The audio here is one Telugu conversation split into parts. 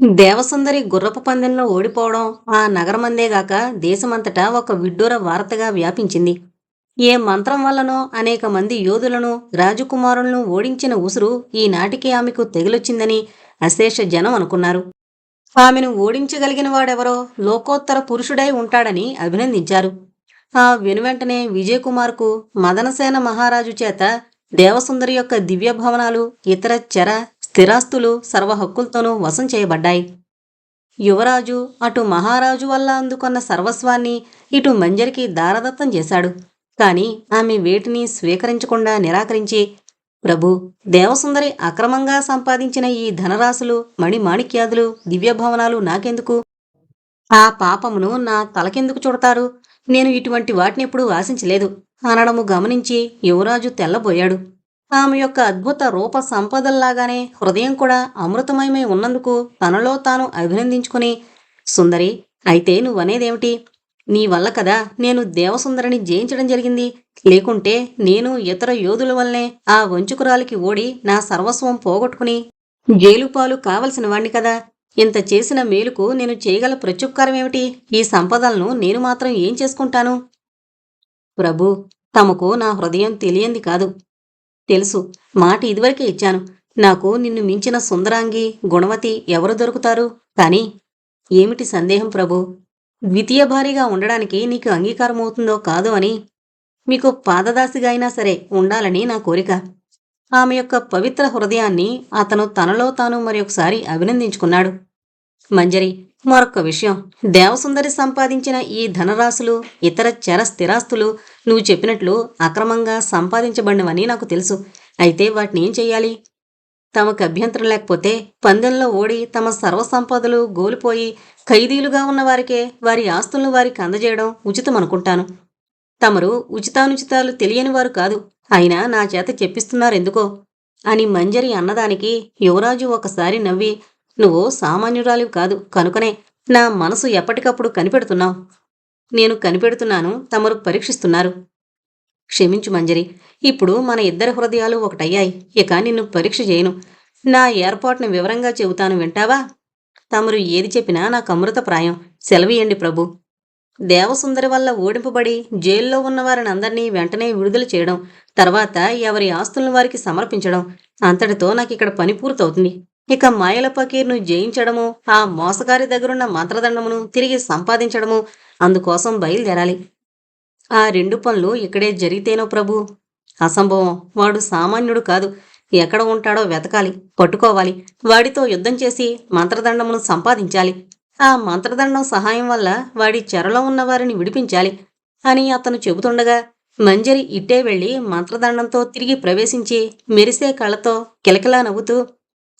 దేవసుందరి గుర్రపు పందెంలో ఓడిపోవడం ఆ నగరమందేగాక దేశమంతటా ఒక విడ్డూర వార్తగా వ్యాపించింది. ఏ మంత్రం వల్లనో అనేక మంది యోధులను రాజకుమారులను ఓడించిన ఉసురు ఈనాటికి ఆమెకు తెగిలొచ్చిందని అశేష జనం అనుకున్నారు. ఆమెను ఓడించగలిగిన వాడెవరో లోకోత్తర పురుషుడై ఉంటాడని అభినందించారు. ఆ వెనువెంటనే విజయకుమార్కు మదనసేన మహారాజు చేత దేవసుందరి యొక్క దివ్య భవనాలు ఇతర చెర స్థిరాస్తులు సర్వ హక్కులతోనూ వశం చేయబడ్డాయి. యువరాజు అటు మహారాజు వల్ల అందుకున్న సర్వస్వాన్ని ఇటు మంజరికి దారదత్తం చేశాడు. కాని ఆమె వేటిని స్వీకరించకుండా నిరాకరించి ప్రభు దేవసుందరి అక్రమంగా సంపాదించిన ఈ ధనరాశులు మణిమాణిక్యాదులు దివ్యభవనాలు నాకెందుకు? ఆ పాపమును నా తలకెందుకు చుడతారు? నేను ఇటువంటి వాటిని ఎప్పుడూ ఆశించలేదు. అనడము గమనించి యువరాజు తెల్లబోయాడు. ఆమె యొక్క అద్భుత రూప సంపదల్లాగానే హృదయం కూడా అమృతమయమై ఉన్నందుకు తనలో తాను అభినందించుకుని సుందరి అయితే నువ్వనేదేమిటి? నీ వల్ల కదా నేను దేవసుందరిని జయించడం జరిగింది. లేకుంటే నేను ఇతర యోధుల వల్లనే ఆ వంచుకురాలికి ఓడి నా సర్వస్వం పోగొట్టుకుని జైలుపాలు కావలసిన వాణ్ణి కదా. ఇంత చేసిన మేలుకు నేను చేయగల ప్రత్యుపకారమేమిటి? ఈ సంపదలను నేను మాత్రం ఏం చేసుకుంటాను? ప్రభు తమకు నా హృదయం తెలియంది కాదు. తెలుసు. మాట ఇదివరకే ఇచ్చాను. నాకు నిన్ను మించిన సుందరాంగి గుణవతి ఎవరు దొరుకుతారు? కానీ ఏమిటి సందేహం ప్రభు? ద్వితీయ భారీగా ఉండడానికి నీకు అంగీకారం అవుతుందో కాదో అని మీకు పాదదాసిగా అయినా సరే ఉండాలని నా కోరిక. ఆమె యొక్క పవిత్ర హృదయాన్ని అతను తనలో తాను మరొకసారి అభినందించుకున్నాడు. మంజరి మరొక విషయం. దేవసుందరి సంపాదించిన ఈ ధనరాశులు ఇతర చర స్థిరాస్తులు నువ్వు చెప్పినట్లు అక్రమంగా సంపాదించబడినవని నాకు తెలుసు. అయితే వాటిని ఏం చెయ్యాలి? తమకు అభ్యంతరం లేకపోతే పందెంలో ఓడి తమ సర్వసంపదలు గోలిపోయి ఖైదీలుగా ఉన్న వారికే వారి ఆస్తులను వారికి అందజేయడం ఉచితం అనుకుంటాను తమరు ఉచితానుచితాలు తెలియని వారు కాదు. అయినా నా చేత చెప్పిస్తున్నారెందుకో? అని మంజరి అన్నదానికి యువరాజు ఒకసారి నవ్వి నువ్వు సామాన్యురాలివి కాదు కనుకనే నా మనసు ఎప్పటికప్పుడు కనిపెడుతున్నావు. నేను కనిపెడుతున్నాను తమరు పరీక్షిస్తున్నారు. క్షమించు మంజరి ఇప్పుడు మన ఇద్దరి హృదయాలు ఒకటయ్యాయి. ఇక నిన్ను పరీక్ష చేయను. నా ఏర్పాటును వివరంగా చెబుతాను వింటావా? తమరు ఏది చెప్పినా నాకు అమృతప్రాయం సెలవియండి ప్రభు. దేవసుందరి వల్ల ఓడింపబడి జైల్లో ఉన్న వారిని అందరినీ వెంటనే విడుదల చేయడం తర్వాత ఎవరి ఆస్తులను వారికి సమర్పించడం అంతటితో నాకు ఇక్కడ పని పూర్తవుతుంది. ఇక మాయల పకీర్ను జయించడము ఆ మోసగారి దగ్గరున్న మంత్రదండమును తిరిగి సంపాదించడము అందుకోసం బయలుదేరాలి. ఆ రెండు పనులు ఇక్కడే జరిగితేనో ప్రభు? అసంభవం. వాడు సామాన్యుడు కాదు. ఎక్కడ ఉంటాడో వెతకాలి పట్టుకోవాలి. వాడితో యుద్ధం చేసి మంత్రదండమును సంపాదించాలి. ఆ మంత్రదండం సహాయం వల్ల వాడి చెరలో ఉన్న వారిని విడిపించాలి అని అతను చెబుతుండగా మంజరి ఇట్టే వెళ్ళి మంత్రదండంతో తిరిగి ప్రవేశించి మెరిసే కళ్ళతో కిలకిలా నవ్వుతూ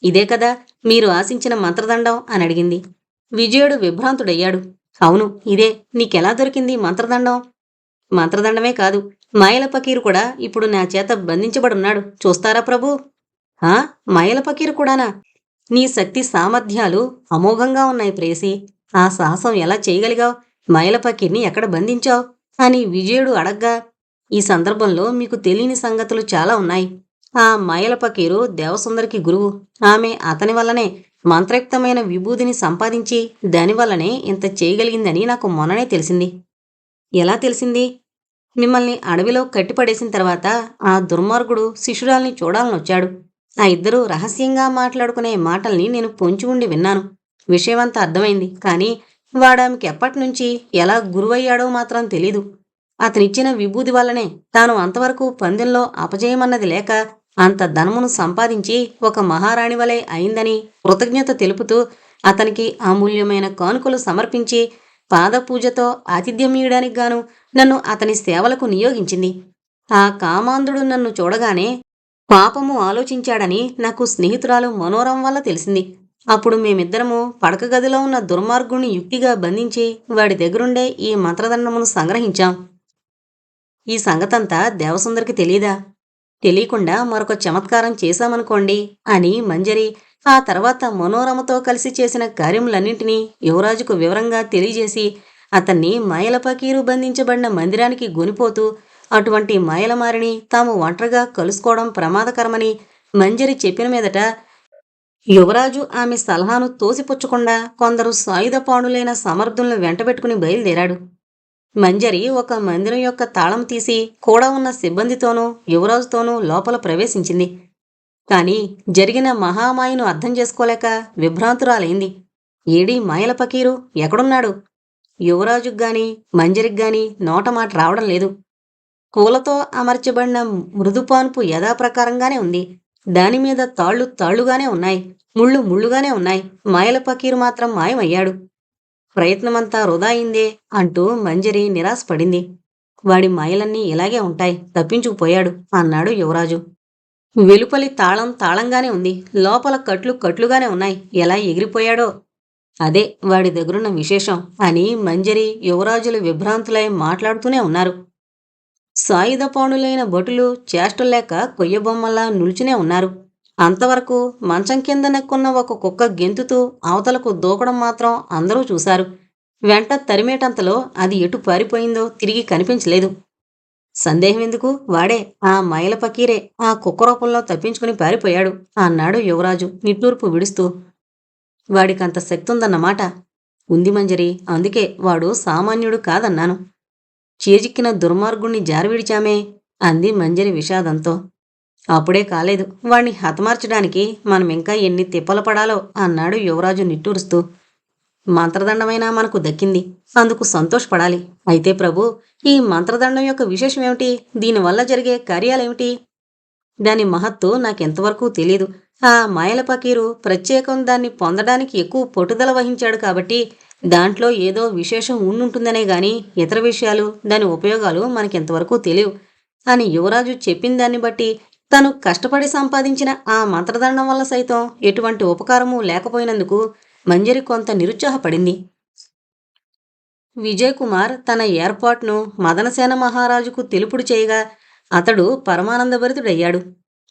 ఇదే కదా మీరు ఆశించిన మంత్రదండం? అని అడిగింది. విజయుడు విభ్రాంతుడయ్యాడు. అవును ఇదే. నీకెలా దొరికింది మంత్రదండం? మంత్రదండమే కాదు. మాయల పకీరు కూడా ఇప్పుడు నా చేత బంధించబడున్నాడు. చూస్తారా ప్రభు? ఆ? మాయల పకీరు కూడానా? నీ శక్తి సామర్థ్యాలు అమోఘంగా ఉన్నాయి ప్రేసి ఆ సాహసం ఎలా చేయగలిగావు? మాయల పకీర్ని ఎక్కడ బంధించావు? అని విజయుడు అడగ్గా ఈ సందర్భంలో మీకు తెలియని సంగతులు చాలా ఉన్నాయి. ఆ మాయల పకీరు దేవసుందరికి గురువు. ఆమె అతని వల్లనే మంత్రయుక్తమైన విభూదిని సంపాదించి దానివల్లనే ఇంత చేయగలిగిందని నాకు మొన్ననే తెలిసింది. ఎలా తెలిసింది? మిమ్మల్ని అడవిలో కట్టిపడేసిన తర్వాత ఆ దుర్మార్గుడు శిష్యురాల్ని చూడాలనొచ్చాడు. ఆ ఇద్దరూ రహస్యంగా మాట్లాడుకునే మాటల్ని నేను పొంచి ఉండి విన్నాను. విషయమంతా అర్థమైంది. కానీ వాడామెకి ఎప్పటినుంచి ఎలా గురువయ్యాడో మాత్రం తెలీదు. అతనిచ్చిన విభూది వల్లనే తాను అంతవరకు పందెంలో అపజయమన్నది లేక అంత ధనమును సంపాదించి ఒక మహారాణి వలె అయిందని కృతజ్ఞత తెలుపుతూ అతనికి అమూల్యమైన కానుకలు సమర్పించి పాదపూజతో ఆతిథ్యమీయడానికి గాను నన్ను అతని సేవలకు నియోగించింది. ఆ కామాంధుడు నన్ను చూడగానే పాపము ఆలోచించాడని నాకు స్నేహితురాలు మనోరం వల్ల తెలిసింది. అప్పుడు మేమిద్దరము పడక గదిలో ఉన్న దుర్మార్గుణ్ణి యుక్తిగా బంధించి వాడి దగ్గరుండే ఈ మంత్రదండమును సంగ్రహించాం. ఈ సంగతంతా దేవసుందరికి తెలియదా? తెలియకుండా మరొక చమత్కారం చేశామనుకోండి అని మంజరి ఆ తర్వాత మనోరమతో కలిసి చేసిన కార్యములన్నింటినీ యువరాజుకు వివరంగా తెలియజేసి అతన్ని మాయల పకీరు బంధించబడిన మందిరానికి గొనిపోతూ అటువంటి మాయలమారిని తాము ఒంటరిగా కలుసుకోవడం ప్రమాదకరమని మంజరి చెప్పిన మీదట యువరాజు ఆమె సలహాను తోసిపుచ్చకుండా కొందరు సాయుధ పాండులైన సమర్థులను వెంటబెట్టుకుని బయలుదేరాడు. మంజరి ఒక మందిరం యొక్క తాళం తీసి కూడా ఉన్న సిబ్బందితోనూ యువరాజుతోనూ లోపల ప్రవేశించింది. కాని జరిగిన మహామాయను అర్థం చేసుకోలేక విభ్రాంతురాలైంది. ఏడీ మాయల పకీరు ఎక్కడున్నాడు? యువరాజుకు గాని మంజరికి గాని నోట మాట రావడం లేదు. పూలతో అమర్చబడిన మృదుపాన్పు యథాప్రకారంగానే ఉంది. దానిమీద తాళ్ళు తాళ్ళుగానే ఉన్నాయి. ముళ్ళు ముళ్ళుగానే ఉన్నాయి. మాయల పకీరు మాత్రం మాయమయ్యాడు. ప్రయత్నమంతా వృధా అయిందే అంటూ మంజరి నిరాశపడింది. వాడి మాయలన్నీ ఇలాగే ఉంటాయి తప్పించుకుపోయాడు అన్నాడు యువరాజు. వెలుపలి తాళం తాళంగానే ఉంది లోపల కట్లు కట్లుగానే ఉన్నాయి ఎలా ఎగిరిపోయాడో? అదే వాడి దగ్గరున్న విశేషం అని మంజరి యువరాజులు విభ్రాంతులై మాట్లాడుతూనే ఉన్నారు. సాయుధపాణులైన భటులు చేష్టలేక కొయ్యబొమ్మలా నిల్చునే ఉన్నారు. అంతవరకు మంచం కింద నెక్కున్న ఒక కుక్క గెంతుతూ అవతలకు దూకడం మాత్రం అందరూ చూశారు. వెంట తరిమేటంతలో అది ఎటు పారిపోయిందో తిరిగి కనిపించలేదు. సందేహం ఎందుకు? వాడే ఆ మైల పకీరే ఆ కుక్క రూపంలో తప్పించుకుని పారిపోయాడు అన్నాడు యువరాజు నిట్టూర్పు విడుస్తూ. వాడికంత శక్తి ఉందన్నమాట ఉంది మంజరి అందుకే వాడు సామాన్యుడు కాదన్నాను. చేజిక్కిన దుర్మార్గుణ్ణి జారవిడిచామే అంది మంజరి విషాదంతో. అప్పుడే కాలేదు. వాణ్ణి హతమార్చడానికి మనం ఇంకా ఎన్ని తిప్పలు పడాలో అన్నాడు యువరాజు నిట్టూరుస్తూ. మంత్రదండమైనా మనకు దక్కింది. అందుకు సంతోషపడాలి. అయితే ప్రభు ఈ మంత్రదండం యొక్క విశేషం ఏమిటి దీనివల్ల జరిగే కార్యాలేమిటి? దాని మహత్తు నాకెంతవరకు తెలియదు ఆ మాయల పకీరు ప్రత్యేకం దాన్ని పొందడానికి ఎక్కువ పట్టుదల వహించాడు కాబట్టి దాంట్లో ఏదో విశేషం ఉండుంటుందనే గాని ఇతర విషయాలు దాని ఉపయోగాలు మనకెంతవరకు తెలియవు. అని యువరాజు చెప్పిన దాన్ని బట్టి తను కష్టపడి సంపాదించిన ఆ మంత్రదండం వల్ల సైతం ఎటువంటి ఉపకారము లేకపోయినందుకు మంజరి కొంత నిరుత్సాహపడింది. విజయ్ కుమార్ తన ఏర్పాటును మదనసేన మహారాజుకు తెలుపుడు చేయగా అతడు పరమానందభరితుడయ్యాడు.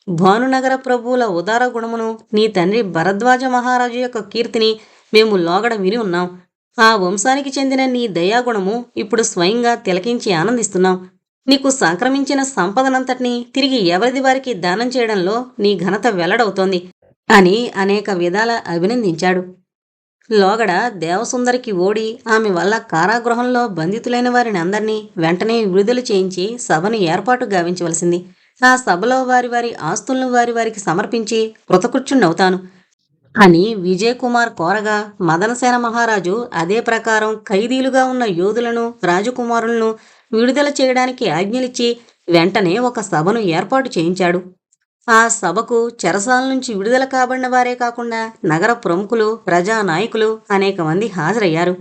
భానునగర ప్రభువుల ఉదార గుణమును నీ తండ్రి భరద్వాజ మహారాజు యొక్క కీర్తిని మేము లోగడ విని ఉన్నాం. ఆ వంశానికి చెందిన నీ దయాగుణము ఇప్పుడు స్వయంగా తిలకించి ఆనందిస్తున్నాం. నీకు సంక్రమించిన సంపదనంతటినీ తిరిగి ఎవరిది వారికి దానం చేయడంలో నీ ఘనత వెల్లడవుతోంది అని అనేక విధాల అభినందించాడు. లోగడ దేవసుందరికి ఓడి ఆమె వల్ల కారాగృహంలో బంధితులైన వారిని అందరినీ వెంటనే విడుదల చేయించి సభను ఏర్పాటు గావించవలసింది. ఆ సభలో వారి వారి ఆస్తులను వారి వారికి సమర్పించి కృతకృత్యుణ్ణవుతాను అని విజయ్ కుమార్ కోరగా మదనసేన మహారాజు అదే ప్రకారం ఖైదీలుగా ఉన్న యోధులను రాజకుమారులను విడుదల చేయడానికి ఆజ్ఞలిచ్చి వెంటనే ఒక సభను ఏర్పాటు చేయించాడు. ఆ సభకు చెరసాల నుంచి విడుదల కాబడిన వారే కాకుండా నగర ప్రముఖులు ప్రజా నాయకులు అనేక మంది హాజరయ్యారు.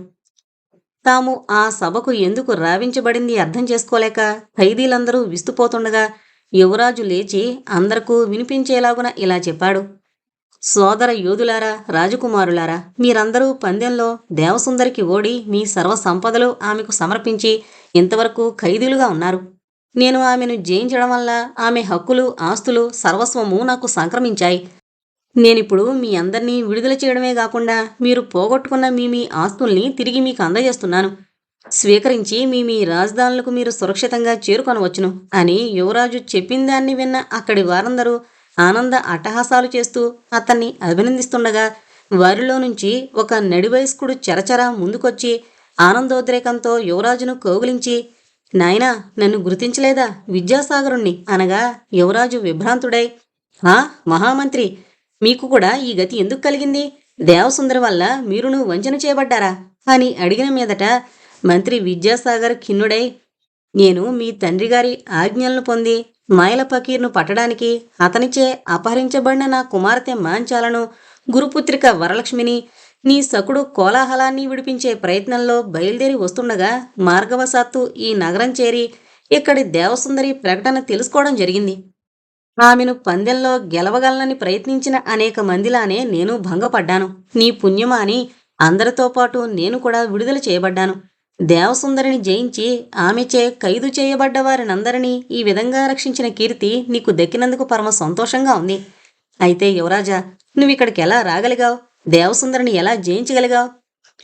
తాము ఆ సభకు ఎందుకు రావించబడింది అర్థం చేసుకోలేక ఖైదీలందరూ విస్తుపోతుండగా యువరాజు లేచి అందరికూ వినిపించేలాగున ఇలా చెప్పాడు. సోదర యోధులారా రాజకుమారులారా మీరందరూ పందెంలో దేవసుందరికి ఓడి మీ సర్వ సంపదలు ఆమెకు సమర్పించి ఇంతవరకు ఖైదీలుగా ఉన్నారు. నేను ఆమెను జయించడం వల్ల ఆమె హక్కులు ఆస్తులు సర్వస్వము నాకు సంక్రమించాయి. నేనిప్పుడు మీ అందరినీ విడుదల చేయడమే కాకుండా మీరు పోగొట్టుకున్న మీ మీ ఆస్తుల్ని తిరిగి మీకు అందజేస్తున్నాను. స్వీకరించి మీ మీ రాజధానులకు మీరు సురక్షితంగా చేరుకొనవచ్చును అని యువరాజు చెప్పిన దాన్ని విన్న అక్కడి వారందరూ ఆనంద అట్టహాసాలు చేస్తూ అతన్ని అభినందిస్తుండగా వారిలో నుంచి ఒక నడివయస్కుడు చెరచర ముందుకొచ్చి ఆనందోద్రేకంతో యువరాజును కౌగిలించి నాయనా నన్ను గుర్తించలేదా విద్యాసాగరుణ్ణి? అనగా యువరాజు విభ్రాంతుడై ఆ మహామంత్రి మీకు కూడా ఈ గతి ఎందుకు కలిగింది? దేవసుందరి వల్ల మీరును వంచన చేయబడ్డారా? అని అడిగిన మీదట మంత్రి విద్యాసాగర్ ఖిన్నుడై నేను మీ తండ్రి గారి ఆజ్ఞలను పొంది మాయల పకీర్ను పట్టడానికి అతనిచే అపహరించబడిన నా కుమార్తె మాంచాలను గురుపుత్రిక వరలక్ష్మిని నీ సకుడు కోలాహలాన్ని విడిపించే ప్రయత్నంలో బయలుదేరి వస్తుండగా మార్గవశాత్తు ఈ నగరం చేరి ఇక్కడి దేవసుందరి ప్రకటన తెలుసుకోవడం జరిగింది. ఆమెను పందెంలో గెలవగలనని ప్రయత్నించిన అనేక మందిలానే నేను భంగపడ్డాను. నీ పుణ్యమా అని అందరితో పాటు నేను కూడా విడుదల చేయబడ్డాను. దేవసుందరిని జయించి ఆమెచే ఖైదు చేయబడ్డ వారినందరినీ ఈ విధంగా రక్షించిన కీర్తి నీకు దక్కినందుకు పరమ సంతోషంగా ఉంది. అయితే యువరాజా నువ్విక్కడికి ఎలా రాగలిగావు? దేవసుందరిని ఎలా జయించగలిగావు?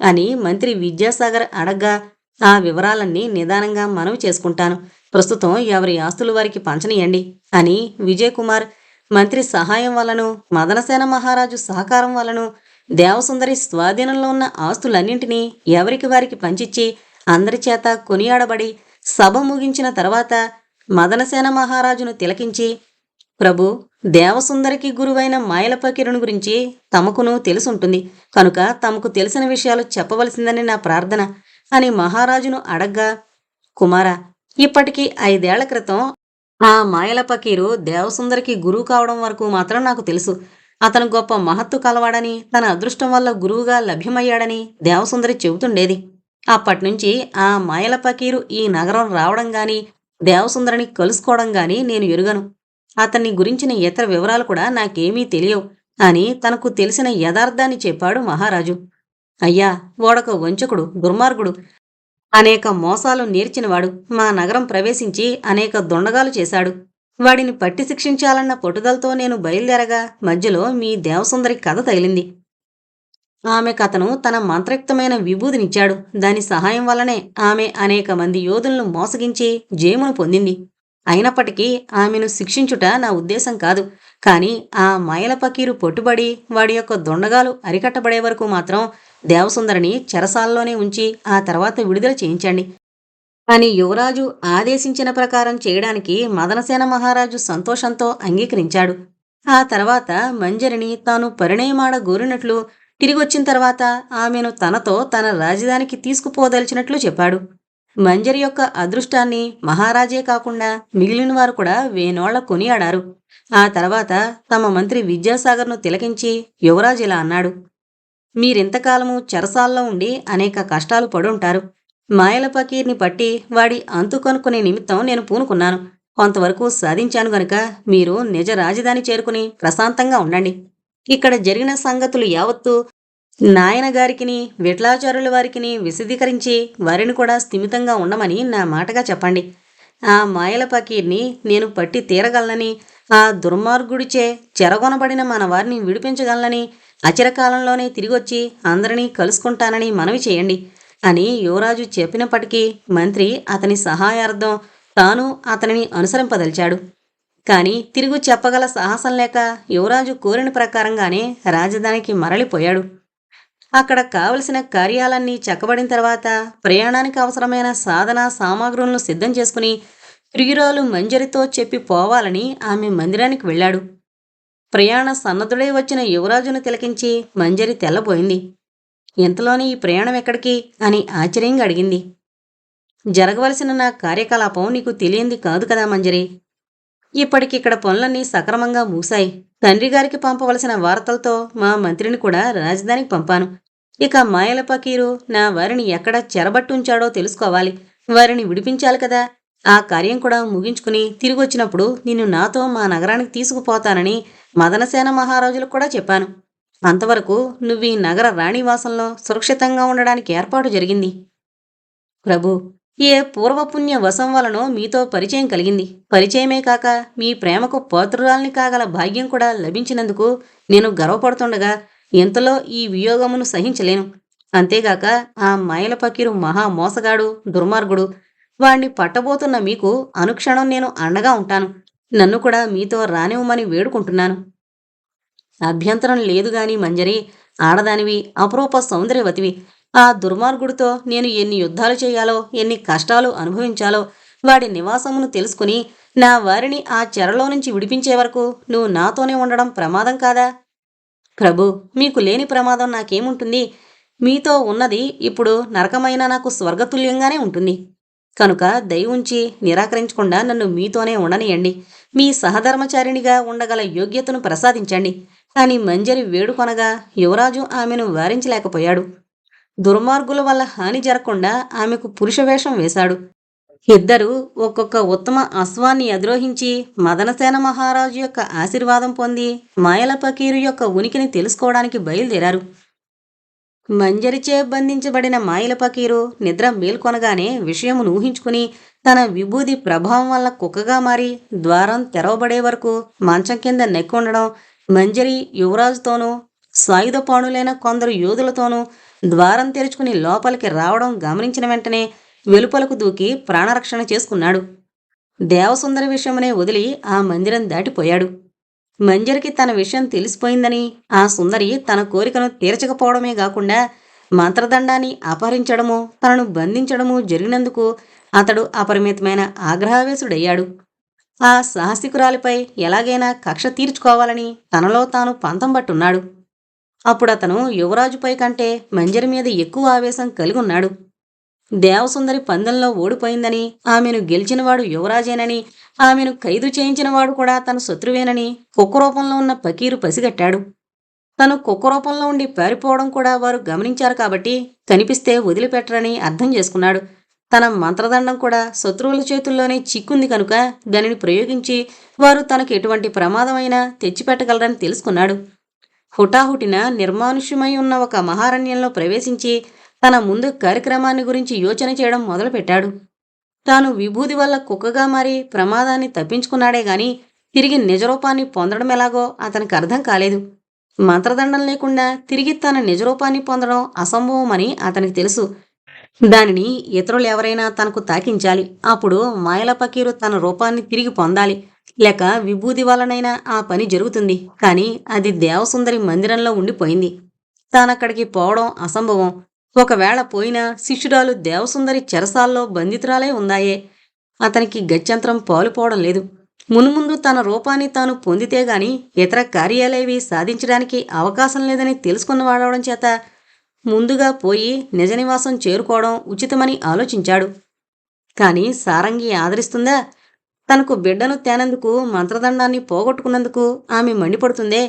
అని మంత్రి విద్యాసాగర్ అడగ్గా ఆ వివరాలన్నీ నిదానంగా మనవి చేసుకుంటాను. ప్రస్తుతం ఎవరి ఆస్తులు వారికి పంచనీయండి అని విజయ్ కుమార్ మంత్రి సహాయం వలను మదనసేన మహారాజు సహకారం వలను దేవసుందరి స్వాధీనంలో ఉన్న ఆస్తులన్నింటినీ ఎవరికి వారికి పంచిచ్చి అందరి చేత కొనియాడబడి సభ ముగించిన తర్వాత మదనసేన మహారాజును తిలకించి ప్రభు దేవసుందరికి గురువైన మాయలపకిరణ్ గురించి తమకును తెలుసుంటుంది. కనుక తమకు తెలిసిన విషయాలు చెప్పవలసిందని నా ప్రార్థన అని మహారాజును అడగ్గా కుమార ఇప్పటికీ ఐదేళ్ళ క్రితం ఆ మాయల పకీరు దేవసుందరికి గురువు కావడం వరకు మాత్రం నాకు తెలుసు. అతను గొప్ప మహత్తు కలవాడని తన అదృష్టం వల్ల గురువుగా లభ్యమయ్యాడని దేవసుందరి చెబుతుండేది. అప్పటినుంచి ఆ మాయల పకీరు ఈ నగరం రావడం గాని దేవసుందరిని కలుసుకోవడం గాని నేను ఎరుగను. అతన్ని గురించిన ఇతర వివరాలు కూడా నాకేమీ తెలియవు అని తనకు తెలిసిన యథార్థాన్ని చెప్పాడు మహారాజు. అయ్యా ఓడక వంచకుడు దుర్మార్గుడు అనేక మోసాలు నేర్చినవాడు. మా నగరం ప్రవేశించి అనేక దొండగాలు చేశాడు. వాడిని పట్టి శిక్షించాలన్న పట్టుదలతో నేను బయలుదేరగా మధ్యలో మీ దేవసుందరి కథ తగిలింది. ఆమె కథను తన మంత్రయుక్తమైన విభూతినిచ్చాడు దాని సహాయం వల్లనే ఆమె అనేక మంది యోధులను మోసగించి జయమును పొందింది. అయినప్పటికీ ఆమెను శిక్షించుట నా ఉద్దేశం కాదు. కానీ ఆ మాయల పకీరు పట్టుబడి వాడి యొక్క దొండగాలు అరికట్టబడే వరకు మాత్రం దేవసుందరిని చెరసాల్లోనే ఉంచి ఆ తర్వాత విడుదల చేయించండి. అని యువరాజు ఆదేశించిన ప్రకారం చేయడానికి మదనసేన మహారాజు సంతోషంతో అంగీకరించాడు. ఆ తర్వాత మంజరిని తాను పరిణయమాడ గోరినట్లు తిరిగొచ్చిన తర్వాత ఆమెను తనతో తన రాజధానికి తీసుకుపోదలిచినట్లు చెప్పాడు. మంజరి యొక్క అదృష్టాన్ని మహారాజే కాకుండా మిగిలిన వారు కూడా వేనోళ్ళ కొనియాడారు. ఆ తర్వాత తమ మంత్రి విద్యాసాగర్ను తిలకించి యువరాజు ఇలా అన్నాడు. మీరింతకాలము చెరసాల్లో ఉండి అనేక కష్టాలు పడుంటారు. మాయల పకీర్ని పట్టి వాడి అంతు కనుక్కునే నిమిత్తం నేను పూనుకున్నాను. కొంతవరకు సాధించాను గనుక మీరు నిజ రాజధాని చేరుకుని ప్రశాంతంగా ఉండండి. ఇక్కడ జరిగిన సంగతులు యావత్తు నాయనగారికిని విట్లాచారుల విఠలాచారుల వారికిని విశదీకరించి వారిని కూడా స్థిమితంగా ఉండమని నా మాటగా చెప్పండి. ఆ మాయల పకీర్ని నేను పట్టి తీరగలనని ఆ దుర్మార్గుడిచే చెరగొనబడిన మన వారిని విడిపించగలనని అచిరకాలంలోనే తిరిగొచ్చి అందరినీ కలుసుకుంటానని మనవి చేయండి. అని యువరాజు చెప్పినప్పటికీ మంత్రి అతని సహాయార్థం తాను అతనిని అనుసరింపదలిచాడు. కానీ తిరుగు చెప్పగల సాహసం లేక యువరాజు కోరిన ప్రకారంగానే రాజధానికి మరలిపోయాడు. అక్కడ కావలసిన కార్యాలన్నీ చెక్కబడిన తర్వాత ప్రయాణానికి అవసరమైన సాధన సామాగ్రులను సిద్ధం చేసుకుని ప్రియురాలు మంజరితో చెప్పి పోవాలని ఆమె మందిరానికి వెళ్ళాడు. ప్రయాణ సన్నద్ధుడై వచ్చిన యువరాజును తిలకించి మంజరి తెల్లబోయింది. ఇంతలోనే ఈ ప్రయాణం ఎక్కడికి? అని ఆశ్చర్యంగా అడిగింది. జరగవలసిన నా కార్యకలాపం నీకు తెలియంది కాదు కదా మంజరి. ఇప్పటికిక్కడ పనులన్నీ సక్రమంగా మూసాయి తండ్రి గారికి పంపవలసిన వార్తలతో మా మంత్రిని కూడా రాజధానికి పంపాను. ఇక మాయల పకీరు నా వారిని ఎక్కడ చెరబట్టుంచాడో తెలుసుకోవాలి. వారిని విడిపించాలి కదా. ఆ కార్యం కూడా ముగించుకుని తిరిగొచ్చినప్పుడు నిన్ను నాతో మా నగరానికి తీసుకుపోతానని మదనసేన మహారాజులకు కూడా చెప్పాను. అంతవరకు నువ్వు ఈ నగర రాణివాసంలో సురక్షితంగా ఉండడానికి ఏర్పాటు జరిగింది. ప్రభు ఏ పూర్వపుణ్య వశం వలనో మీతో పరిచయం కలిగింది. పరిచయమే కాక మీ ప్రేమకు పాత్రురాల్ని కాగల భాగ్యం కూడా లభించినందుకు నేను గర్వపడుతుండగా ఇంతలో ఈ వియోగమును సహించలేను. అంతేగాక ఆ మాయల పకీరు మహా మోసగాడు దుర్మార్గుడు వాణ్ణి పట్టబోతున్న మీకు అనుక్షణం నేను అండగా ఉంటాను. నన్ను కూడా మీతో రానివ్వమని వేడుకుంటున్నాను. అభ్యంతరం లేదు గాని మంజరి ఆడదానివి అపరూప సౌందర్యవతివి. ఆ దుర్మార్గుడితో నేను ఎన్ని యుద్ధాలు చేయాలో ఎన్ని కష్టాలు అనుభవించాలో వాడి నివాసమును తెలుసుకుని నా వారిని ఆ చెరలో నుంచి విడిపించే వరకు నువ్వు నాతోనే ఉండడం ప్రమాదం కాదా? ప్రభు మీకు లేని ప్రమాదం నాకేముంటుంది? మీతో ఉన్నది ఇప్పుడు నరకమైన నాకు స్వర్గతుల్యంగానే ఉంటుంది. కనుక దయ ఉంచి నిరాకరించకుండా నన్ను మీతోనే ఉండనియండి. మీ సహధర్మచారిణిగా ఉండగల యోగ్యతను ప్రసాదించండి. కానీ మంజరి వేడుకొనగా యువరాజు ఆమెను వారించలేకపోయాడు. దుర్మార్గుల వల్ల హాని జరగకుండా ఆమెకు పురుషవేషం వేశాడు. ఇద్దరూ ఒక్కొక్క ఉత్తమ అశ్వాన్ని అధిరోహించి మదనసేన మహారాజు యొక్క ఆశీర్వాదం పొంది మాయల పకీరు యొక్క ఉనికిని తెలుసుకోవడానికి బయలుదేరారు. మంజరిచే బంధించబడిన మాయల పకీరు నిద్ర మేల్కొనగానే విషయమును ఊహించుకుని తన విభూది ప్రభావం వల్ల కుక్కగా మారి ద్వారం తెరవబడే వరకు మంచం కింద నెక్కి ఉండడం మంజరి యువరాజుతోనూ సాయుధపాణులైన కొందరు యోధులతోనూ ద్వారం తెరుచుకుని లోపలికి రావడం గమనించిన వెంటనే వెలుపలకు దూకి ప్రాణరక్షణ చేసుకున్నాడు. దేవసుందరి విషయమనే వదిలి ఆ మందిరం దాటిపోయాడు. మంజరికి తన విషయం తెలిసిపోయిందని ఆ సుందరి తన కోరికను తీర్చకపోవడమే కాకుండా మంత్రదండాన్ని అపహరించడము తనను బంధించడము జరిగినందుకు అతడు అపరిమితమైన ఆగ్రహావేశుడయ్యాడు. ఆ సాహసికురాలిపై ఎలాగైనా కక్ష తీర్చుకోవాలని తనలో తాను పంతం పట్టున్నాడు. అప్పుడు అతను యువరాజుపై కంటే మంజరి మీద ఎక్కువ ఆవేశం కలిగి ఉన్నాడు దేవసుందరి పందెంలో ఓడిపోయిందని ఆమెను గెలిచినవాడు యువరాజేనని ఆమెను ఖైదు చేయించినవాడు కూడా తన శత్రువేనని కుక్క రూపంలో ఉన్న పకీరు పసిగట్టాడు. తను కుక్క రూపంలో ఉండి పారిపోవడం కూడా వారు గమనించారు కాబట్టి కనిపిస్తే వదిలిపెట్టరని అర్థం చేసుకున్నాడు. తన మంత్రదండం కూడా శత్రువుల చేతుల్లోనే చిక్కుంది కనుక దానిని ప్రయోగించి వారు తనకు ఎటువంటి ప్రమాదమైనా తెచ్చిపెట్టగలరని తెలుసుకున్నాడు. హుటాహుటిన నిర్మానుష్యమై ఉన్న ఒక మహారణ్యంలో ప్రవేశించి తన ముందు కార్యక్రమాన్ని గురించి యోచన చేయడం మొదలుపెట్టాడు. తాను విభూది వల్ల కుక్కగా మారి ప్రమాదాన్ని తప్పించుకున్నాడే గాని తిరిగి నిజరూపాన్ని పొందడం ఎలాగో అతనికి అర్థం కాలేదు. మంత్రదండం లేకుండా తిరిగి తన నిజరూపాన్ని పొందడం అసంభవమని అతనికి తెలుసు. దానిని ఇతరులు ఎవరైనా తనకు తాకించాలి. అప్పుడు మాయల పకీరు తన రూపాన్ని తిరిగి పొందాలి. లేక విభూతి వలనైనా ఆ పని జరుగుతుంది. కానీ అది దేవసుందరి మందిరంలో ఉండిపోయింది. తానక్కడికి పోవడం అసంభవం. ఒకవేళ పోయినా శిష్యురాలు దేవసుందరి చెరసాల్లో బంధితురాలే ఉందాయే. అతనికి గత్యంతరం పాలుపోవడం లేదు. మునుముందు తన రూపాన్ని తాను పొందితే గాని ఇతర కార్యాలేవి సాధించడానికి అవకాశం లేదని తెలుసుకున్నవాడవడం చేత ముందుగా పోయి నిజ నివాసం చేరుకోవడం ఉచితమని ఆలోచించాడు. కాని సారంగి ఆదరిస్తుందా? తనకు బిడ్డను తేనందుకు మంత్రదండాన్ని పోగొట్టుకున్నందుకు ఆమె మండిపడుతుందే?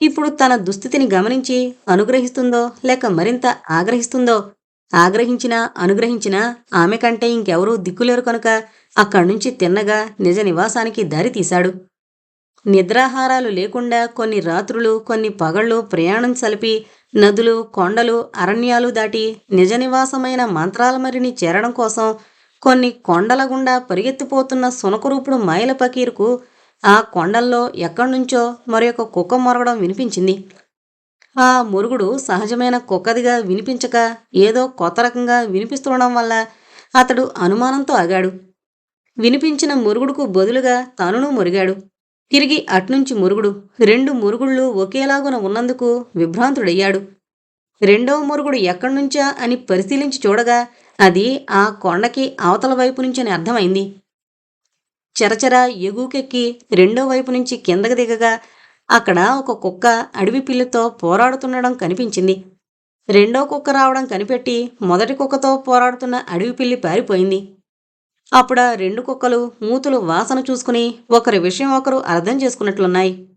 ఇప్పుడు తన దుస్థితిని గమనించి అనుగ్రహిస్తుందో లేక మరింత ఆగ్రహిస్తుందో? ఆగ్రహించినా అనుగ్రహించినా ఆమె కంటే ఇంకెవరూ దిక్కులేరు కనుక అక్కడి నుంచి తిన్నగా నిజ నివాసానికి దారి తీశాడు. నిద్రాహారాలు లేకుండా కొన్ని రాత్రులు కొన్ని పగళ్ళు ప్రయాణం సలిపి నదులు కొండలు అరణ్యాలు దాటి నిజ నివాసమైన మంత్రాలమరిని చేరడం కోసం కొన్ని కొండల గుండా పరిగెత్తిపోతున్న సునకరూపుడు మైల పకీరుకు ఆ కొండల్లో ఎక్కడ్నుంచో మరొక కుక్క మొరగడం వినిపించింది. ఆ మురుగుడు సహజమైన కుక్కదిగా వినిపించక ఏదో కొత్త రకంగా వినిపిస్తుండడం వల్ల అతడు అనుమానంతో ఆగాడు. వినిపించిన మురుగుడుకు బదులుగా తనును మురిగాడు. తిరిగి అట్నుంచి మురుగుడు. రెండు మురుగుళ్ళు ఒకేలాగున ఉన్నందుకు విభ్రాంతుడయ్యాడు. రెండవ మురుగుడు ఎక్కడ్నుంచా అని పరిశీలించి చూడగా అది ఆ కొండకి అవతల వైపు నుంచి అని అర్థమైంది. చెరచెర ఎగుకెక్కి రెండో వైపు నుంచి కిందకు దిగగా అక్కడ ఒక కుక్క అడవి పిల్లితో పోరాడుతుండడం కనిపించింది. రెండో కుక్క రావడం కనిపెట్టి మొదటి కుక్కతో పోరాడుతున్న అడవి పిల్లి పారిపోయింది. అప్పుడ రెండు కుక్కలు మూతులు వాసన చూసుకుని ఒకరి విషయం ఒకరు అర్థం చేసుకున్నట్లున్నాయి.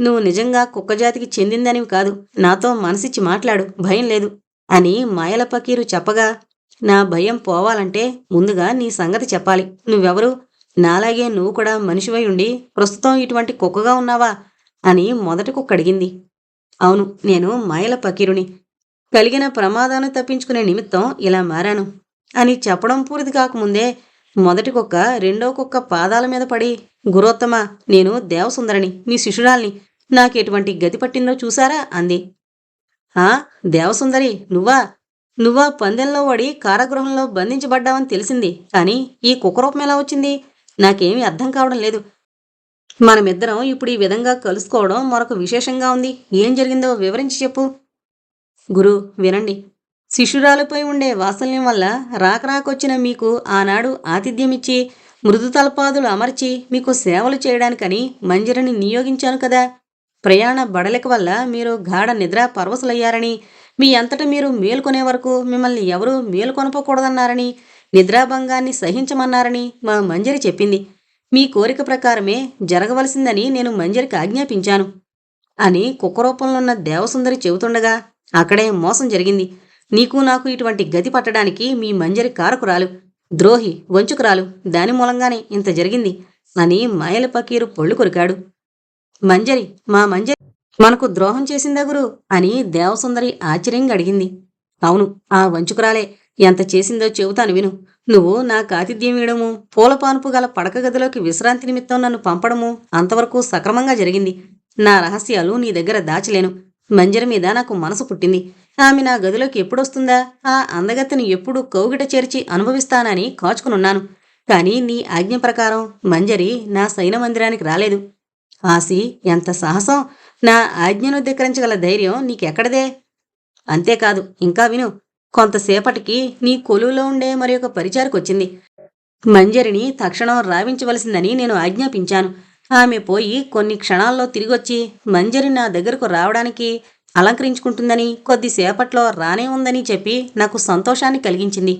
నువ్వు నిజంగా కుక్కజాతికి చెందిందనివి కాదు. నాతో మనసిచ్చి మాట్లాడు. భయం లేదు. అని మాయల పకీరు చెప్పగా నా భయం పోవాలంటే ముందుగా నీ సంగతి చెప్పాలి. నువ్వెవరు? నాలాగే నువ్వు కూడా మనిషివై ఉండి ప్రస్తుతం ఇటువంటి కుక్కగా ఉన్నావా? అని మొదటి కుక్క అడిగింది. అవును నేను మాయల పకీరుని. కలిగిన ప్రమాదాన్ని తప్పించుకునే నిమిత్తం ఇలా మారాను. అని చెప్పడం పూర్తి కాకముందే మొదటి కుక్క రెండో కుక్క పాదాల మీద పడి గురోత్తమ నేను దేవసుందరిని మీ శిష్యురాల్ని నాకు ఎటువంటి గతి పట్టిందో చూసారా అంది. ఆ దేవసుందరి నువ్వా? నువ్వా పందెంలో పడి కారాగృహంలో బంధించబడ్డావని తెలిసింది. కానీ ఈ కుక్క రూపం ఎలా వచ్చింది? నాకేమీ అర్థం కావడం లేదు. మనమిద్దరం ఇప్పుడు ఈ విధంగా కలుసుకోవడం మరొక విశేషంగా ఉంది. ఏం జరిగిందో వివరించి చెప్పు. గురు వినండి. శిశురాలపై ఉండే వాత్సల్యం వల్ల రాకరాకొచ్చిన మీకు ఆనాడు ఆతిథ్యమిచ్చి మృదు తలపాదులు అమర్చి మీకు సేవలు చేయడానికని మంజరిని నియోగించాను కదా. ప్రయాణ బడలిక వల్ల మీరు గాఢ నిద్ర పరవశులయ్యారని మీ అంతట మీరు మేల్కొనే వరకు మిమ్మల్ని ఎవరూ మేల్కొనపకూడదన్నారని నిద్రాభంగాన్ని సహించమన్నారని మా మంజరి చెప్పింది. మీ కోరిక ప్రకారమే జరగవలసిందని నేను మంజరికి ఆజ్ఞాపించాను. అని కుక్క రూపంలో ఉన్న దేవసుందరి చెబుతుండగా అక్కడే మోసం జరిగింది. నీకు నాకు ఇటువంటి గతి పట్టడానికి మీ మంజరి కారకురాలు ద్రోహి వంచుకురాలు దాని మూలంగానే ఇంత జరిగింది అని మాయల పకీరు పొళ్ళు కొరికాడు. మంజరి మా మంజరి మనకు ద్రోహం చేసిందా గురు? అని దేవసుందరి ఆశ్చర్యంగా అడిగింది. అవును ఆ వంచుకురాలే. ఎంత చేసిందో చెబుతాను విను. నువ్వు నాకు ఆతిథ్యం ఇవ్వడము పూలపానుపు గల పడక గదిలోకి విశ్రాంతి నిమిత్తం నన్ను పంపడము అంతవరకు సక్రమంగా జరిగింది. నా రహస్యాలు నీ దగ్గర దాచలేను. మంజరి మీద నాకు మనసు పుట్టింది. ఆమె నా గదిలోకి ఎప్పుడొస్తుందా? ఆ అందగత్తెను ఎప్పుడు కౌగిట చేర్చి అనుభవిస్తానని కాచుకునున్నాను. కానీ నీ ఆజ్ఞ ప్రకారం మంజరి నా సైన మందిరానికి రాలేదు. ఆసి ఎంత సాహసం! నా ఆజ్ఞను ధిక్కరించగల ధైర్యం నీకెక్కడదే? అంతేకాదు ఇంకా విను కొంతసేపటికి నీ కొలువులో ఉండే మరి ఒక పరిచారకొచ్చింది. మంజరిని తక్షణం రావించవలసిందని నేను ఆజ్ఞాపించాను. ఆమె పోయి కొన్ని క్షణాల్లో తిరిగొచ్చి మంజరి నా దగ్గరకు రావడానికి అలంకరించుకుంటుందని కొద్దిసేపట్లో రానే ఉందని చెప్పి నాకు సంతోషాన్ని కలిగించింది.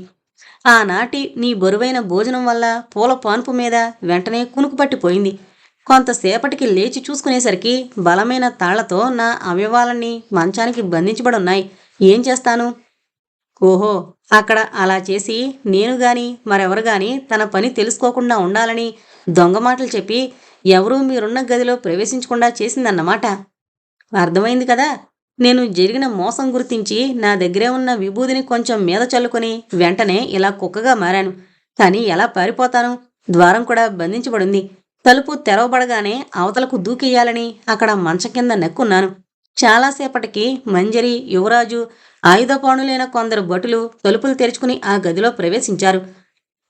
ఆనాటి నీ బరువైన భోజనం వల్ల పూల పాన్పు మీద వెంటనే కునుకు పట్టిపోయింది. కొంతసేపటికి లేచి చూసుకునేసరికి బలమైన తాళ్ళతో నా అవయవాలన్నీ మంచానికి బంధించబడున్నాయి. ఏం చేస్తాను? ఓహో అక్కడ అలా చేసి నేను గాని మరెవరు గాని తన పని తెలుసుకోకుండా ఉండాలని దొంగ మాటలు చెప్పి ఎవరూ మీరున్న గదిలో ప్రవేశించకుండా చేసిందన్నమాట. అర్థమైంది కదా? నేను జరిగిన మోసం గుర్తించి నా దగ్గరే ఉన్న విభూదిని కొంచెం మీద చల్లుకొని వెంటనే ఇలా కుక్కగా మారాను. కానీ ఎలా పారిపోతాను? ద్వారం కూడా బంధించబడింది. తలుపు తెరవబడగానే అవతలకు దూకెయ్యాలని అక్కడ మంచం కింద నెక్కున్నాను. చాలాసేపటికి మంజరి యువరాజు ఆయుధపాణులైన కొందరు భటులు తలుపులు తెరుచుకుని ఆ గదిలో ప్రవేశించారు.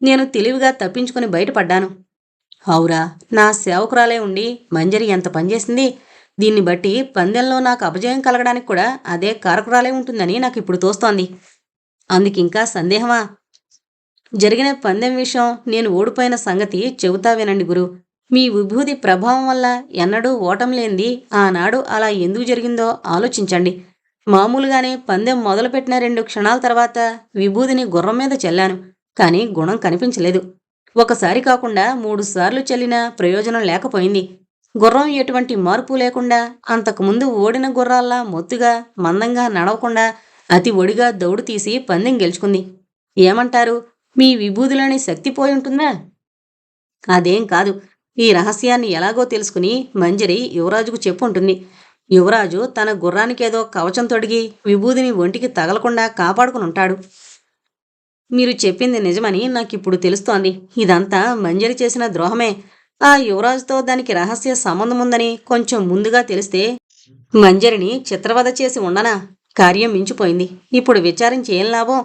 నేను తెలివిగా తప్పించుకుని బయటపడ్డాను. అవురా నా సేవకురాలే ఉండి మంజరి ఎంత పనిచేసింది? దీన్ని బట్టి పందెంలో నాకు అపజయం కలగడానికి కూడా అదే కారకురాలే ఉంటుందని నాకు ఇప్పుడు తోస్తోంది. అందుకింకా సందేహమా? జరిగిన పందెం విషయం నేను ఓడిపోయిన సంగతి చెబుతా వినండి గురు. మీ విభూది ప్రభావం వల్ల ఎన్నడూ ఓటం లేనిది ఆనాడు అలా ఎందుకు జరిగిందో ఆలోచించండి. మామూలుగానే పందెం మొదలుపెట్టిన రెండు క్షణాల తర్వాత విభూదిని గుర్రం మీద చల్లాను కానీ గుణం కనిపించలేదు. ఒకసారి కాకుండా మూడు సార్లు చల్లినా ప్రయోజనం లేకపోయింది. గుర్రం ఎటువంటి మార్పు లేకుండా అంతకుముందు ఓడిన గుర్రాల్లా మొత్తుగా మందంగా నడవకుండా అతి ఒడిగా దౌడు తీసి పందెం గెలుచుకుంది. ఏమంటారు? మీ విభూదిలోని శక్తి పోయి ఉంటుందా? అదేం కాదు. ఈ రహస్యాన్ని ఎలాగో తెలుసుకుని మంజరి యువరాజుకు చెప్పుంటుంది యువరాజు తన గుర్రానికేదో కవచం తొడిగి విభూదిని ఒంటికి తగలకుండా కాపాడుకుని ఉంటాడు. మీరు చెప్పింది నిజమని నాకిప్పుడు తెలుస్తోంది. ఇదంతా మంజరి చేసిన ద్రోహమే. ఆ యువరాజుతో దానికి రహస్య సంబంధం ఉందని కొంచెం ముందుగా తెలిస్తే మంజరిని చిత్రవద చేసి ఉండనా? కార్యం మించిపోయింది. ఇప్పుడు విచారించి ఏం లాభం?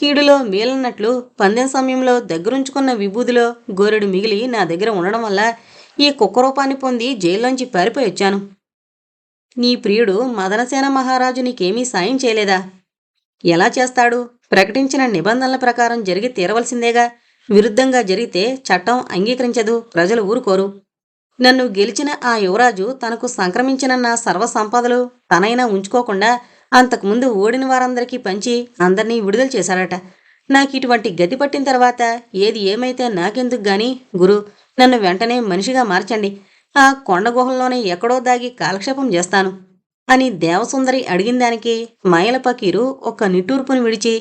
కీడులో మేలన్నట్లు పందెం సమయంలో దగ్గరుంచుకున్న విభూదిలో గోరెడు మిగిలి నా దగ్గర ఉండడం వల్ల ఈ కుక్క రూపాన్ని పొంది జైల్లోంచి పారిపోయి వచ్చాను. నీ ప్రియుడు మదనసేన మహారాజు నీకేమీ సాయం చేయలేదా? ఎలా చేస్తాడు? ప్రకటించిన నిబంధనల ప్రకారం జరిగి తీరవలసిందేగా? విరుద్ధంగా జరిగితే చట్టం అంగీకరించదు. ప్రజలు ఊరుకోరు. నన్ను గెలిచిన ఆ యువరాజు తనకు సంక్రమించిన నా సర్వ సంపదలు తనైనా ఉంచుకోకుండా అంతకుముందు ఓడిన వారందరికీ పంచి అందరినీ విడుదల చేశాడట. నాకు ఇటువంటి గతి పట్టిన తర్వాత ఏది ఏమైతే నాకెందుకు గాని గురు నన్ను వెంటనే మనిషిగా మార్చండి. ఆ కొండ గుహల్లోనే ఎక్కడో దాగి కాలక్షేపం చేస్తాను. అని దేవసుందరి అడిగిన దానికి మాయల పకీరు ఒక్క నిట్టూర్పుని విడిచి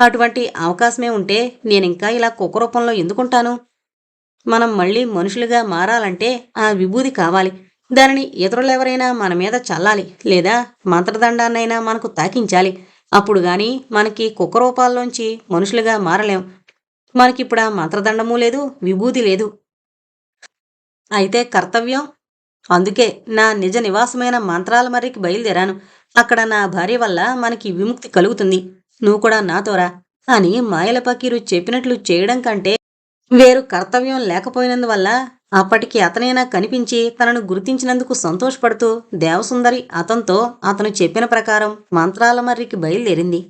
అటువంటి అవకాశమే ఉంటే నేనింకా ఇలా కుక్క రూపంలో ఎందుకుంటాను? మనం మళ్ళీ మనుషులుగా మారాలంటే ఆ విభూది కావాలి. దానిని ఇతరులెవరైనా మన మీద చల్లాలి లేదా మంత్రదండాన్నైనా మనకు తాకించాలి. అప్పుడు గాని మనకి కుక్క రూపాల్లోంచి మనుషులుగా మారలేం. మనకిప్పుడు ఆ మంత్రదండము లేదు విభూది లేదు. అయితే కర్తవ్యం? అందుకే నా నిజ నివాసమైన మంత్రాల మర్రికి బయలుదేరాను. అక్కడ నా భార్య వల్ల మనకి విముక్తి కలుగుతుంది. నువ్వు కూడా నాతోరా అని మాయల పకీరు చెప్పినట్లు చేయడం కంటే వేరు కర్తవ్యం లేకపోయినందువల్ల అప్పటికి అతనైనా కనిపించి తనను గుర్తించినందుకు సంతోషపడుతూ దేవసుందరి అతనితో అతను చెప్పిన ప్రకారం మంత్రాల మర్రికి బయలుదేరింది.